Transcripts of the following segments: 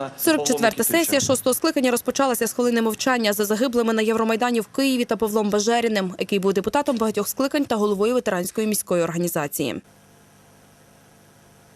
44-та сесія шостого скликання розпочалася з хвилини мовчання за загиблими на Євромайдані в Києві та Павлом Бажеріним, який був депутатом багатьох скликань та головою ветеранської міської організації.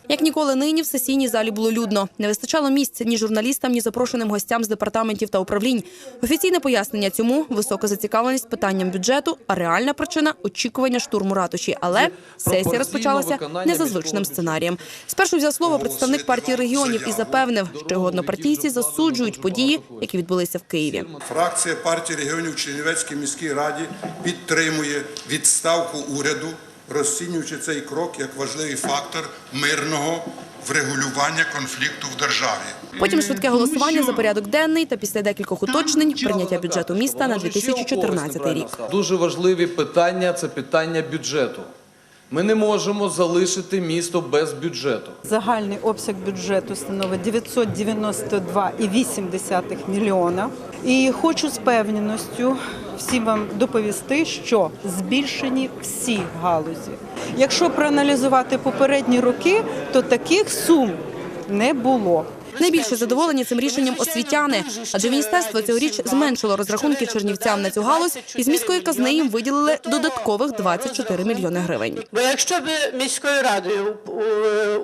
Як ніколи нині в сесійній залі було людно. Не вистачало місць ні журналістам, ні запрошеним гостям з департаментів та управлінь. Офіційне пояснення цьому висока зацікавленість питанням бюджету, а реальна причина очікування штурму ратуші. Але сесія розпочалася не за звичним сценарієм. Спершу взяв слово представник партії регіонів і запевнив, що його однопартійці засуджують події, які відбулися в Києві. Фракція партії регіонів Чернівецькій міській раді підтримує відставку уряду, розцінюючи цей крок як важливий фактор мирного врегулювання конфлікту в державі. Потім швидке голосування за порядок денний та після декількох уточнень прийняття бюджету міста на 2014 рік. Дуже важливі питання це питання бюджету. Ми не можемо залишити місто без бюджету. Загальний обсяг бюджету становить 992,8 мільйона. І хочу з певненістю всім вам доповісти, що збільшені всі галузі. Якщо проаналізувати попередні роки, то таких сум не було. Найбільше задоволені цим рішенням освітяни, адже міністерство цьогоріч зменшило розрахунки чернівцям на цю галузь, і з міської казни їм виділили додаткових 24 мільйони гривень. Бо якщо б міською радою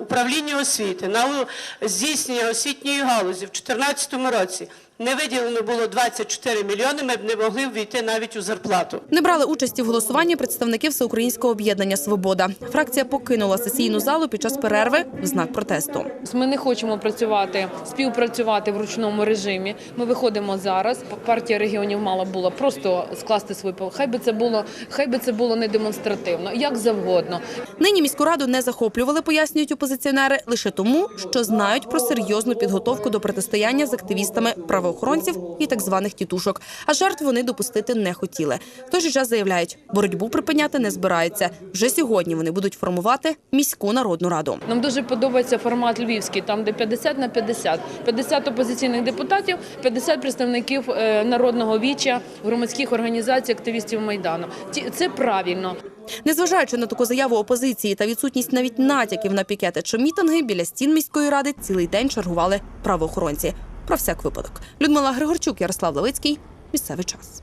управління освіти на здійснення освітньої галузі в 2014 році не виділено було 24 мільйони, ми б не могли ввійти навіть у зарплату. Не брали участі в голосуванні представники Всеукраїнського об'єднання Свобода. Фракція покинула сесійну залу під час перерви в знак протесту. Ми не хочемо працювати, співпрацювати в ручному режимі. Ми виходимо зараз. Партія регіонів мала була просто скласти свій пол. Хай би це було, хай би це було не демонстративно, як завгодно. Нині міську раду не захоплювали, пояснюють опозиціонери, лише тому, що знають про серйозну підготовку до протистояння з активістами правоохоронців і так званих тітушок. А жертв вони допустити не хотіли. В той же час заявляють, боротьбу припиняти не збираються. Вже сьогодні вони будуть формувати міську народну раду. Нам дуже подобається формат львівський, там де 50 на 50. 50 опозиційних депутатів, 50 представників е, народного віча, громадських організацій, активістів майдану. Це правильно. Незважаючи на таку заяву опозиції та відсутність навіть натяків на пікети чи мітинги, біля стін міської ради цілий день чергували правоохоронці. Про всяк випадок. Людмила Григорчук, Ярослав Левицький. Місцевий час.